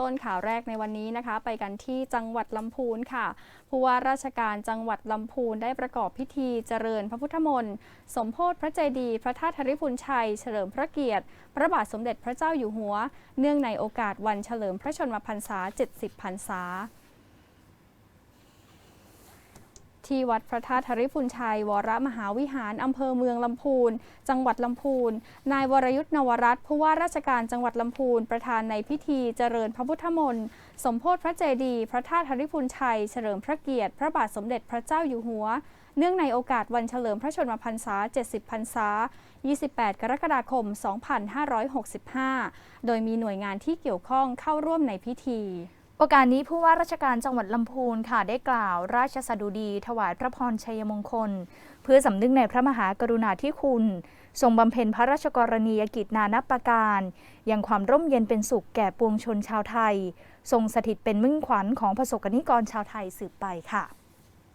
ต้นข่าวแรกในวันนี้นะคะ ไปกันที่จังหวัดลำพูนค่ะ ผู้ว่าราชการจังหวัดลำพูนได้ประกอบพิธีเจริญพระพุทธมนต์สมโพธิพระเจดีย์พระธาตุธริพุนชัย เฉลิมพระเกียรติ พระบาทสมเด็จพระเจ้าอยู่หัว เนื่องในโอกาสวันเฉลิมพระชนมพรรษา 70 พรรษา ที่วัดพระธาตุธริพุนชัย วรมหาวิหารอำเภอเมืองลำพูน จังหวัดลำพูน นายวรยุทธ์นวรัตน์ผู้ว่าราชการจังหวัดลำพูน ประธานในพิธีเจริญพระพุทธมนต์สมโพธิพระเจดีย์พระธาตุธริพุนชัย เฉลิมพระเกียรติ พระบาทสมเด็จพระเจ้าอยู่หัว เนื่องในโอกาสวันเฉลิมพระชนมพรรษา 70 พรรษา 28 กรกฎาคม 2565 โดยมีหน่วยงานที่เกี่ยวข้องเข้าร่วมในพิธี โอกาสนี้ผู้ว่าราชการจังหวัดลำพูนค่ะได้กล่าว ราชสดุดีถวายพระพรชัยมงคล เพื่อสำนึกในพระมหากรุณาธิคุณ ทรงบำเพ็ญพระราชกรณียกิจนานับประการ ยังความร่มเย็นเป็นสุขแก่ปวงชนชาวไทย ทรงสถิตเป็นมึ่งขวัญของประสบกนิกรชาวไทยสืบไปค่ะ